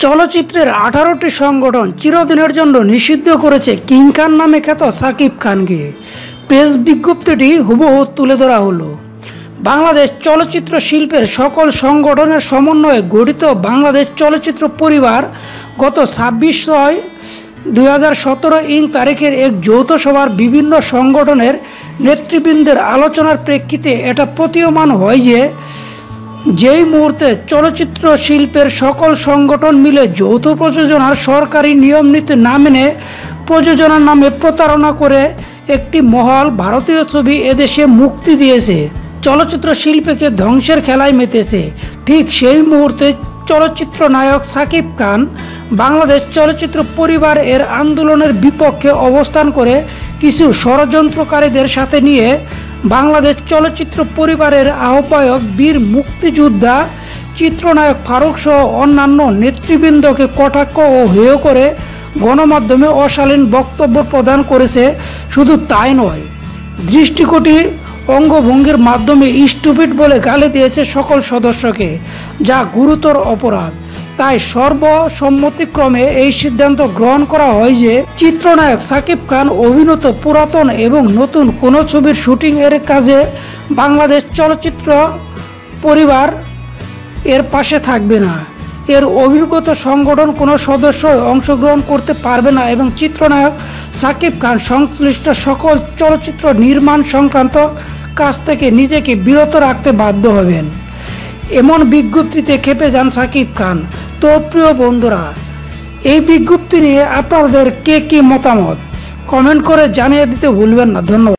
চলচ্চিত্রের আঠারোটি সংগঠন চিরদিনের জন্য নিষিদ্ধ করেছে কিং খান নামে খ্যাত সাকিব খানকে। প্রেস বিজ্ঞপ্তিটি হুবহু তুলে ধরা হলো। বাংলাদেশ চলচ্চিত্র শিল্পের সকল সংগঠনের সমন্বয়ে গঠিত বাংলাদেশ চলচ্চিত্র পরিবার গত ছাব্বিশ ছয় দুই হাজার সতেরো ইং তারিখের এক যৌথ সভার বিভিন্ন সংগঠনের নেতৃবৃন্দের আলোচনার প্রেক্ষিতে এটা প্রতীয়মান হয় যে যেই মুহূর্তে চলচ্চিত্র শিল্পের সকল সংগঠন মিলে যৌথ প্রযোজনার সরকারি নিয়ম নীতি না মেনে প্রযোজনার নামে প্রতারণা করে একটি মহল ভারতীয় ছবি এদেশে মুক্তি দিয়েছে, চলচ্চিত্র শিল্পকে ধ্বংসের খেলায় মেতেছে। ঠিক সেই মুহূর্তে চলচ্চিত্র নায়ক সাকিব খান বাংলাদেশ চলচ্চিত্র পরিবার এর আন্দোলনের বিপক্ষে অবস্থান করে কিছু ষড়যন্ত্রকারীদের সাথে নিয়ে বাংলাদেশ চলচ্চিত্র পরিবারের আহ্বায়ক বীর মুক্তিযোদ্ধা, চিত্রনায়ক ফারুক সহ অন্যান্য নেতৃবৃন্দকে কটাক্ষ ও হেয় করে গণমাধ্যমে অশালীন বক্তব্য প্রদান করেছে। শুধু তাই নয়, দৃষ্টিকটি অঙ্গভঙ্গির মাধ্যমে স্টুপিড বলে গালি দিয়েছে সকল সদস্যকে, যা গুরুতর অপরাধ। তাই সর্বসম্মতিক্রমে এই সিদ্ধান্ত গ্রহণ করা হয় যে চিত্রনায়ক সাকিব খান অভিনীত পুরাতন এবং নতুন কোনো ছবির শুটিং এর কাজে বাংলাদেশ চলচ্চিত্র পরিবার এর পাশে থাকবে না। এর অভিজ্ঞত সংগঠন কোনো সদস্য অংশগ্রহণ করতে পারবে না এবং চিত্রনায়ক সাকিব খান সংশ্লিষ্ট সকল চলচ্চিত্র নির্মাণ সংক্রান্ত কাজ থেকে নিজেকে বিরত রাখতে বাধ্য হবেন। এমন বিজ্ঞপ্তিতে খেপে যান সাকিব খান। তো প্রিয় বন্ধুরা, এই বিজ্ঞপ্তি নিয়ে আপনাদের কে কি মতামত? কমেন্ট করে জানিয়ে দিতে ভুলবেন না। ধন্যবাদ।